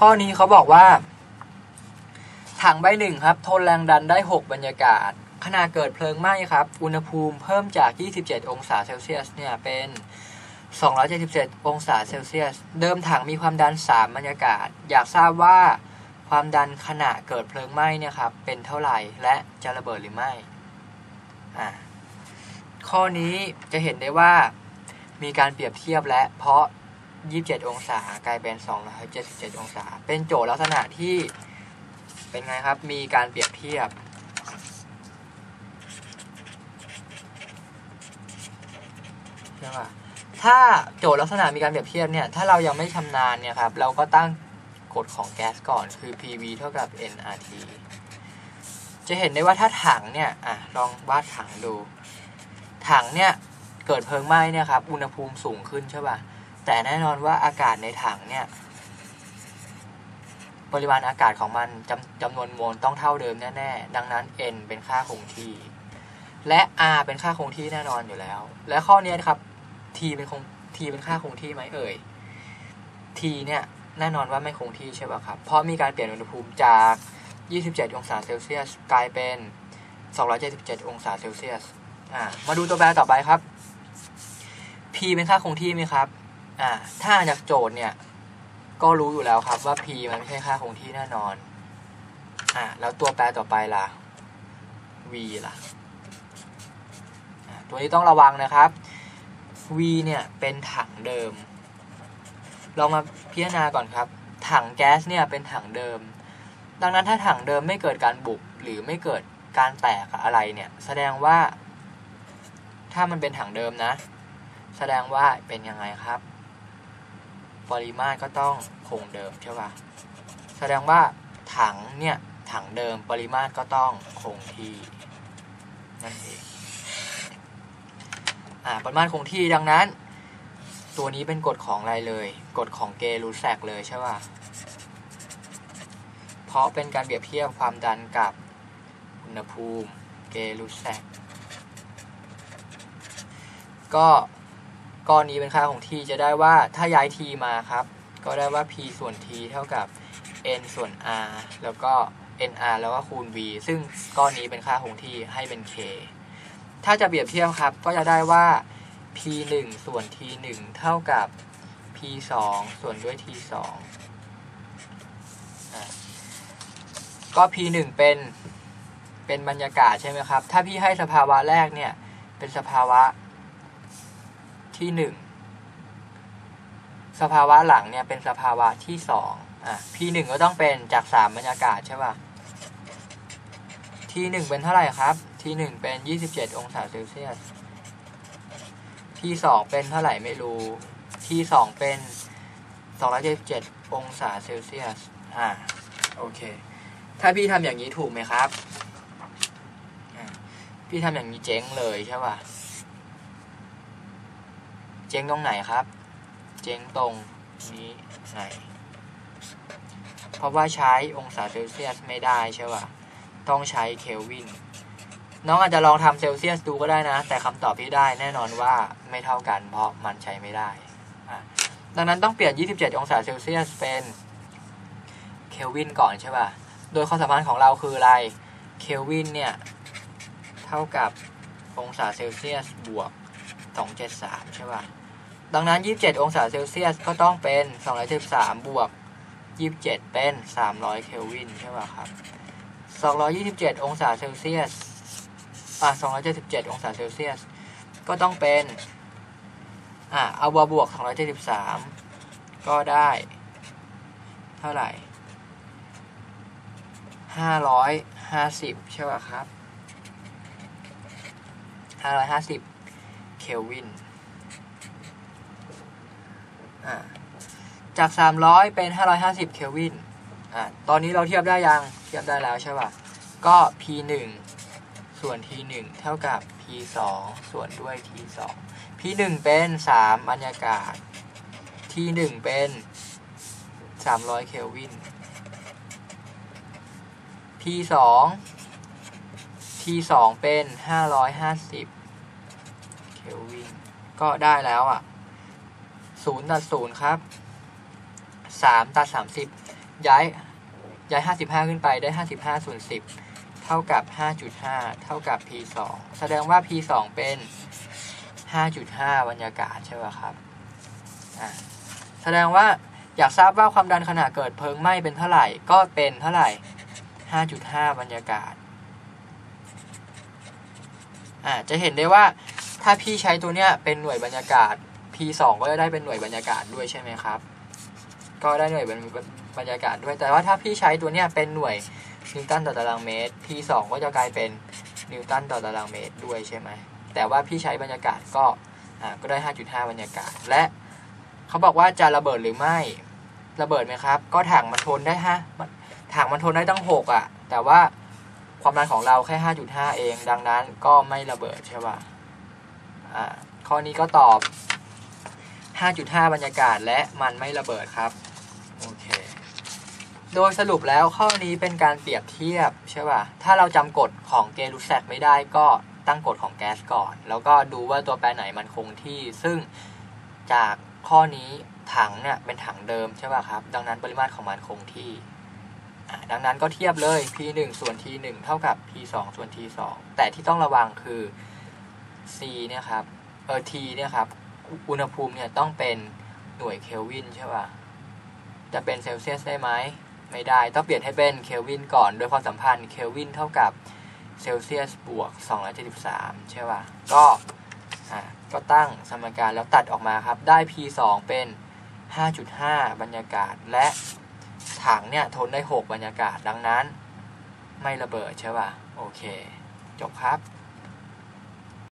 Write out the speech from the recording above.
ข้อนี้เขาบอกว่า ถังใบหนึ่งครับ ทนแรงดันได้ 6 บรรยากาศ ขณะเกิดเพลิงไหม้ครับ อุณหภูมิเพิ่มจาก 27 องศาเซลเซียสเนี่ยเป็น 277 องศาเซลเซียส เดิมถังมีความดัน 3 บรรยากาศ อยากทราบว่าความดันขณะเกิดเพลิงไหม้เนี่ยครับ เป็นเท่าไหร่และจะระเบิดหรือไม่ อ่า ข้อนี้จะเห็นได้ว่ามีการเปรียบเทียบและเพราะ 27 องศากลายเป็น277 องศา เป็นโจทย์ลักษณะที่เป็นไงครับ มีการเปรียบเทียบ ถ้าโจทย์ลักษณะมีการเปรียบเทียบเนี่ย ถ้าเรายังไม่ชำนาญเนี่ยครับ เราก็ตั้งกฎของแก๊สก่อน คือ PV เท่ากับ nRT จะเห็นได้ว่าถ้าถังเนี่ยอะลองวาดถังดู ถังเนี่ยเกิดเพลิงไหม้เนี่ยครับ อุณหภูมิสูงขึ้นใช่ป่ะ แต่แน่นอนว่าอากาศในถังเนี่ย ปริมาณอากาศของมันจำจำนวนมวลต้องเท่าเดิมแน่ๆดังนั้น n เป็นค่าคงที่ และ r เป็นค่าคงที่แน่นอนอยู่แล้ว และข้อนี้นะครับ t เป็นคง t เป็นค่าคงที่ไหมเอ่ย t เนี่ยแน่นอนว่าไม่คงที่ใช่ป่ะครับ เพราะมีการเปลี่ยนอุณหภูมิจาก 27 องศาเซลเซียสกลายเป็น 277 องศาเซลเซียส อ่า มาดูตัวแปรต่อไปครับ p เป็นค่าคงที่ไหมครับ อ่าถ้าจากโจทย์เนี่ย ก็รู้อยู่แล้วครับว่า p มันไม่ใช่ค่าคงที่แน่นอน อ่าแล้วตัวแปรต่อไปล่ะ v ล่ะอ่าตัวนี้ต้องระวังนะครับ v เนี่ยเป็นถังเดิม ลองมาพิจารณาก่อนครับ ถังแก๊สเนี่ยเป็นถังเดิม ดังนั้นถ้าถังเดิมไม่เกิดการบุบหรือไม่เกิดการแตกอะไรเนี่ย แสดงว่า ถ้ามันเป็นถังเดิมนะ แสดงว่าเป็นยังไงครับ ปริมาตรก็ต้องคงเดิมใช่ปะแสดงว่าถังเนี่ยถังเดิมปริมาตรก็ต้องคงที่นั่นเองอ่าปริมาตรคงที่ดังนั้น ตัวนี้เป็นกฎของอะไรเลยกฎของเกลูแซกเลยใช่ปะเพราะเป็นการเปรียบเทียบความดันกับอุณหภูมิเกลูแซกก็ ก้อนนี้เป็นค่าของ t จะได้ว่าถ้าย้าย t มาครับ ก็ได้ว่า p ส่วน t เท่ากับ n ส่วน r แล้วก็ nr แล้วก็คูณ v ซึ่งก้อนนี้เป็นค่าคงที่ให้เป็น k ถ้าจะเปรียบเทียบครับ ก็จะได้ว่า p 1ส่วน t 1เท่ากับ p 2ส่วนด้วย t 2อะก็ p 1เป็นเป็นบรรยากาศใช่ไหมครับ ถ้าพี่ให้สภาวะแรกเนี่ย เป็นสภาวะ ที่หนึ่งสภาวะหลังเนี่ยเป็นสภาวะที่สองอะ P หนึ่งก็ต้องเป็นจากสามบรรยากาศใช่ป่ะ T หนึ่งเป็นเท่าไหร่ครับ T หนึ่งเป็นยี่สิบเจ็ดองศาเซลเซียส T สองเป็นเท่าไหร่ไม่รู้ T สองเป็นสองร้อยเจ็ดเจ็ดองศาเซลเซียส อ่า โอเค ถ้าพี่ทำอย่างนี้ถูกไหมครับ พี่ทำอย่างนี้เจ๊งเลยใช่ป่ะ เจ๊งตรงไหนครับ เจ๊งตรงนี้ไหน เพราะว่าใช้องศาเซลเซียสไม่ได้ใช่ป่ะ ต้องใช้เคลวิน น้องอาจจะลองทำเซลเซียสดูก็ได้นะ แต่คำตอบที่ได้แน่นอนว่าไม่เท่ากัน เพราะมันใช้ไม่ได้ ดังนั้นต้องเปลี่ยน 27 องศาเซลเซียสเป็นเคลวินก่อนใช่ป่ะ โดยความสามารถของเราคืออะไร เคลวินเนี่ย เท่ากับองศาเซลเซียสบวก 273 ใช่ป่ะ ดังนั้น 27 องศาเซลเซียสก็ต้องเป็น273บวก 27 เป็น 300 เคลวินใช่ป่ะครับ 227 องศาเซลเซียสอะ277 องศาเซลเซียส ก็ต้องเป็นอะเอาบวบวก273 ก็ได้ เท่าไหร่ 550 ใช่ป่ะครับ 550 เคลวินจาก 300 เป็น 550 เคลวินอ่าตอนนี้เราเทียบได้ยัง เทียบได้แล้วใช่ป่ะ ก็ P 1ส่วน T 1เท่ากับ P 2ส่วนด้วย T 2 P 1เป็น3บรรยากาศ T 1เป็น 300 เคลวิน P 2 T 2เป็น 550 เคลวินก็ได้แล้วอะ0ตัด0ครับ3ตัด30ย้ายย้าย55ขึ้นไปได้55ส่วน10เท่ากับ5.5เท่ากับ p 2แสดงว่า p 2เป็น5.5บรรยากาศใช่ไหมครับอะแสดงว่าอยากทราบว่าความดันขณะเกิดเพลิงไหม้เป็นเท่าไหร่ก็เป็นเท่าไหร่5.5บรรยากาศอ่าจะเห็นได้ว่า ถ้าพี่ใช้ตัวเนี้ยเป็นหน่วยบรรยากาศ P2 ก็จะได้เป็นหน่วยบรรยากาศด้วยใช่ไหมครับ ก็ได้หน่วยบรรยากาศด้วย แต่ว่าถ้าพี่ใช้ตัวเนี้ยเป็นหน่วยนิวตันต่อตารางเมตร P2 ก็จะกลายเป็นนิวตันต่อตารางเมตรด้วยใช่ไหม แต่ว่าพี่ใช้บรรยากาศก็อ่าก็ได้ 5.5 บรรยากาศ และเขาบอกว่าจะระเบิดหรือไม่ ระเบิดไหมครับ ก็ถังมันทนได้ฮะถังมันทนได้ตั้ง 6 อะ แต่ว่าความดันของเราแค่ 5.5 เอง ดังนั้นก็ไม่ระเบิดใช่ป่ะ อ่าข้อนี้ก็ตอบ 5.5 บรรยากาศและมันไม่ระเบิดครับ โอเค โดยสรุปแล้วข้อนี้เป็นการเปรียบเทียบใช่ป่ะ ถ้าเราจำกฎของเกลูแซกไม่ได้ก็ตั้งกฎของแก๊สก่อน แล้วก็ดูว่าตัวแปรไหนมันคงที่ ซึ่งจากข้อนี้ถังเนี่ยเป็นถังเดิมใช่ป่ะครับ ดังนั้นปริมาตรของมันคงที่ ดังนั้นก็เทียบเลย p 1ส่วน t 1เท่ากับ p 2ส่วน t 2แต่ที่ต้องระวังคือ c เนี่ยครับเออ t เนี่ยครับอุณหภูมิเนี่ยต้องเป็นหน่วยเคลวินใช่ป่ะจะเป็นเซลเซียสได้ไหมไม่ได้ต้องเปลี่ยนให้เป็นเคลวินก่อนโดยความสัมพันธ์เคลวินเท่ากับเซลเซียสบวก273ใช่ป่ะก็อ่าก็ตั้งสมการแล้วตัดออกมาครับได้ p 2เป็น 5.5 บรรยากาศและถังเนี่ยทนได้ 6 บรรยากาศดังนั้น ไม่ระเบิดใช่ป่ะโอเค จบครับ